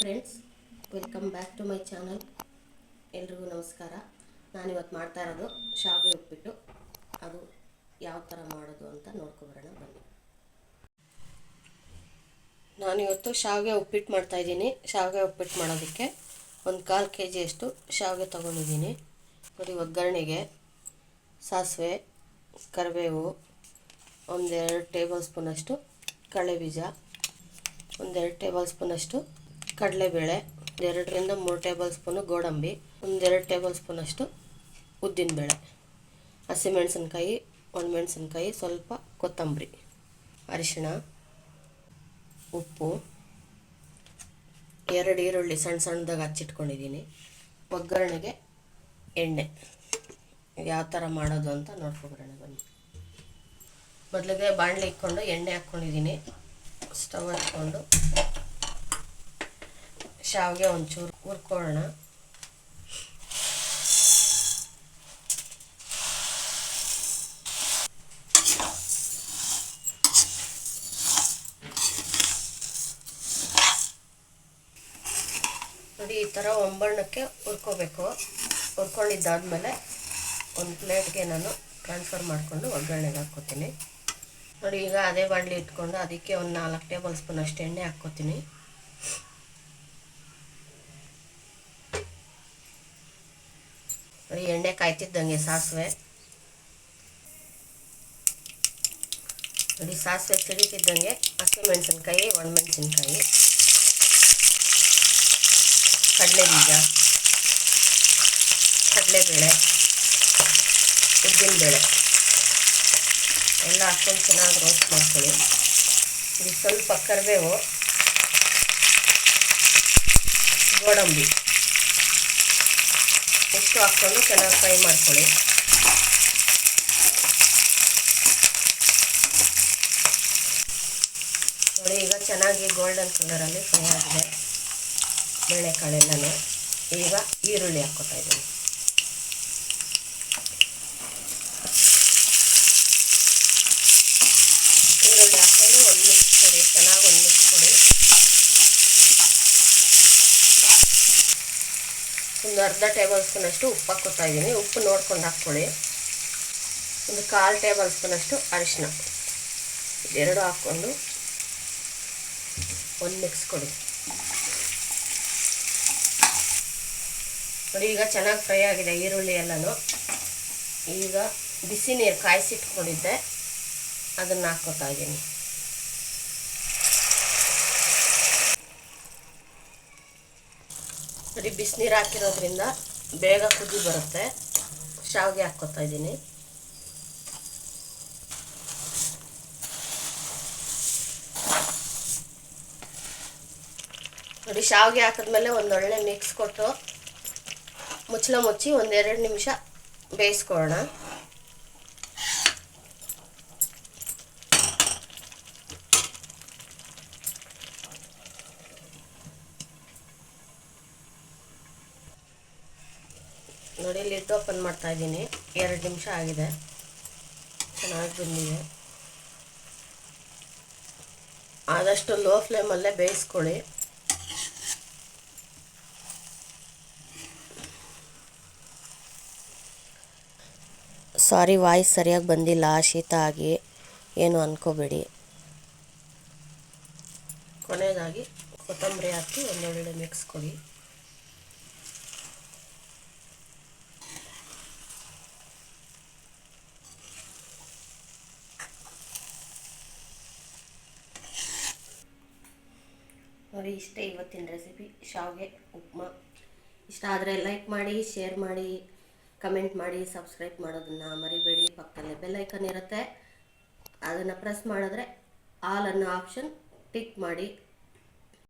Friends welcome back to my channel ಎಲ್ರಿಗೂ ನಮಸ್ಕಾರ. ನಾನಿವತ್ತು ಮಾಡ್ತಾ ಇರೋದು ಶಾವಿಗೆ ಉಪ್ಪಿಟ್ಟು. ಅದು ಯಾವ ಥರ ಮಾಡೋದು ಅಂತ ನೋಡ್ಕೊಬರೋಣ, ಬನ್ನಿ. ನಾನಿವತ್ತು ಶಾವಿಗೆ ಉಪ್ಪಿಟ್ಟು ಮಾಡ್ತಾಯಿದ್ದೀನಿ ಶಾವಿಗೆ ಉಪ್ಪಿಟ್ಟು ಮಾಡೋದಕ್ಕೆ ಒಂದು ಕಾಲು ಕೆ ಜಿಯಷ್ಟು ಶಾವಿಗೆ ತೊಗೊಂಡಿದ್ದೀನಿ. ನೋಡಿ, ಒಗ್ಗರಣೆಗೆ ಸಾಸಿವೆ, ಕರಿಬೇವು, ಒಂದೆರಡು ಟೇಬಲ್ ಸ್ಪೂನಷ್ಟು ಕಡಲೆಬೀಜ ಒಂದೆರಡು ಟೇಬಲ್ ಸ್ಪೂನಷ್ಟು ಕಡಲೆಬೇಳೆ, ಎರಡರಿಂದ ಮೂರು ಟೇಬಲ್ ಸ್ಪೂನು ಗೋಡಂಬಿ ಒಂದೆರಡು ಟೇಬಲ್ ಸ್ಪೂನಷ್ಟು ಉದ್ದಿನಬೇಳೆ. ಹಸಿಮೆಣಸಿನ್ಕಾಯಿ ಒಣಮೆಣಸಿನ್ಕಾಯಿ ಸ್ವಲ್ಪ ಕೊತ್ತಂಬರಿ, ಅರಿಶಿಣ, ಉಪ್ಪು, ಎರಡು ಈರುಳ್ಳಿ ಸಣ್ಣ ಸಣ್ಣದಾಗ ಹಚ್ಚಿಟ್ಕೊಂಡಿದ್ದೀನಿ. ಒಗ್ಗರಣೆಗೆ ಎಣ್ಣೆ. ಯಾವ ಥರ ಮಾಡೋದು ಅಂತ ನೋಡ್ಕೊಬರೋಣ, ಬನ್ನಿ. ಮೊದಲಿಗೆ ಬಾಣಲೆ ಇಕ್ಕೊಂಡು ಎಣ್ಣೆ ಹಾಕ್ಕೊಂಡಿದ್ದೀನಿ. ಸ್ಟವ್ ಹಚ್ಕೊಂಡು ಶಾವಿಗೆ ಒಂಚೂರು ಹುರ್ಕೊಳ್ಳೋಣ. ನೋಡಿ, ಈ ಥರ ಒಂಬಣ್ಣಕ್ಕೆ ಹುರ್ಕೋಬೇಕು. ಹುರ್ಕೊಂಡಿದ್ದಾದ್ಮೇಲೆ ಒಂದು ಪ್ಲೇಟ್ಗೆ ನಾನು ಟ್ರಾನ್ಸ್ಫರ್ ಮಾಡಿಕೊಂಡು ಒಗ್ಗರಣೆಗೆ ಹಾಕ್ಕೋತೀನಿ. ನೋಡಿ, ಈಗ ಅದೇ ಬಾಣಲಿ ಇಟ್ಕೊಂಡು ಅದಕ್ಕೆ ಒಂದು ನಾಲ್ಕು ಟೇಬಲ್ ಸ್ಪೂನ್ ಅಷ್ಟು ಎಣ್ಣೆ ಹಾಕ್ಕೋತೀನಿ. ನೋಡಿ ಎಣ್ಣೆ ಕಾಯ್ತಿದ್ದಂಗೆ ಸಾಸಿವೆ. ನೋಡಿ ಸಾಸಿವೆ ಸಿಡಿತಿದ್ದಂಗೆ ಹಸಿಮೆಣಸಿನ್ಕಾಯಿ, ಒಣಮೆಣಸಿನ್ಕಾಯಿ ಕಡಲೆ ಬೀಜ ಕಡಲೆಬೇಳೆ, ಉದ್ದಿನಬೇಳೆ. ಎಲ್ಲ ಹಾಕ್ಕೊಂಡು ಚೆನ್ನಾಗಿ ರೋಸ್ಟ್ ಮಾಡ್ಕೊಳ್ಳಿ. ಇದು ಸ್ವಲ್ಪ ಕರಿಬೇವು, ಗೋಡಂಬಿ. ಇಷ್ಟು ಹಾಕ್ಕೊಂಡು ಚೆನ್ನಾಗಿ ಫ್ರೈ ಮಾಡ್ಕೊಳ್ಳಿ. ನೋಡಿ, ಈಗ ಚೆನ್ನಾಗಿ ಗೋಲ್ಡನ್ ಕಲರಲ್ಲಿ ಫ್ರೈ ಆಗಿದೆ. ಬೇಳೆಕಾಳೆಲ್ಲನೂ ಈಗ ಈರುಳ್ಳಿ ಹಾಕ್ಕೊತಾ ಇದ್ದೀನಿ. ಈರುಳ್ಳಿ ಹಾಕ್ಕೊಂಡು ಒಂದು ಮಿಕ್ಸ್ ಕೊಡಿ, ಚೆನ್ನಾಗಿ ಒಂದು ಮಿಕ್ಸ್ ಕೊಡಿ. ಒಂದು ಅರ್ಧ ಟೇಬಲ್ ಸ್ಪೂನಷ್ಟು ಉಪ್ಪು ಹಾಕ್ಕೊತಾ ಇದ್ದೀನಿ ಉಪ್ಪು ನೋಡ್ಕೊಂಡು ಹಾಕ್ಕೊಳ್ಳಿ. ಒಂದು ಕಾಲು ಟೇಬಲ್ ಸ್ಪೂನಷ್ಟು ಅರಿಶಿನ ಇದೆರಡು ಹಾಕ್ಕೊಂಡು ಒಂದು ಮಿಕ್ಸ್ ಕೊಡಿ. ನೋಡಿ, ಈಗ ಚೆನ್ನಾಗಿ ಫ್ರೈ ಆಗಿದೆ ಈರುಳ್ಳಿ ಎಲ್ಲನೂ. ಈಗ ಬಿಸಿ ನೀರು ಕಾಯಿಸಿಟ್ಕೊಂಡಿದ್ದೆ. ಅದನ್ನು ಹಾಕ್ಕೊತಾ ಇದ್ದೀನಿ ನೋಡಿ ಬಿಸಿನೀರು ಹಾಕಿರೋದ್ರಿಂದ ಬೇಗ ಕುದಿ ಬರುತ್ತೆ. ಶಾವಿಗೆ ಹಾಕ್ಕೊತಾ ಇದ್ದೀನಿ. ನೋಡಿ, ಶಾವಿಗೆ ಹಾಕಿದ್ಮೇಲೆ ಒಂದೊಳ್ಳೆ ಮಿಕ್ಸ್ ಕೊಟ್ಟು ಮುಚ್ಚಳ ಮುಚ್ಚಿ ಒಂದೆರಡು ನಿಮಿಷ ಬೇಯಿಸ್ಕೊಳ್ಳೋಣ. ನೋಡಿ ಲಿಟ್ ಓಪನ್ ಮಾಡ್ತಾ ಇದ್ದೀನಿ. ಎರಡು ನಿಮಿಷ ಆಗಿದೆ. ಚೆನ್ನಾಗಿ ಬಂದಿದೆ. ಆದಷ್ಟು ಲೋ ಫ್ಲೇಮಲ್ಲೇ ಬೇಯಿಸ್ಕೊಳ್ಳಿ. ಸಾರಿ ವಾಯ್ಸ್ ಸರಿಯಾಗಿ ಬಂದಿಲ್ಲ. ಶೀತ ಆಗಿ ಏನು ಅನ್ಕೋಬೇಡಿ. ಕೊನೆಯದಾಗಿ ಕೊತ್ತಂಬರಿ ಹಾಕಿ ಒಂದೊಳ್ಳೆ ಮಿಕ್ಸ್ ಕೊಡಿ. ನೋಡಿ, ಇಷ್ಟೇ ಇವತ್ತಿನ ರೆಸಿಪಿ ಶಾವಿಗೆ, ಉಪ್ಮಾ. ಇಷ್ಟ ಆದರೆ ಲೈಕ್ ಮಾಡಿ ಶೇರ್ ಮಾಡಿ ಕಮೆಂಟ್ ಮಾಡಿ ಸಬ್ಸ್ಕ್ರೈಬ್ ಮಾಡೋದನ್ನು ಮರಿಬೇಡಿ. ಪಕ್ಕದಲ್ಲಿ ಬೆಲ್ಲೈಕನ್ ಇರುತ್ತೆ. ಅದನ್ನು ಪ್ರೆಸ್ ಮಾಡಿದ್ರೆ ಆಲ್ ಅನ್ನೋ ಆಪ್ಷನ್ ಟಿಕ್ ಮಾಡಿ.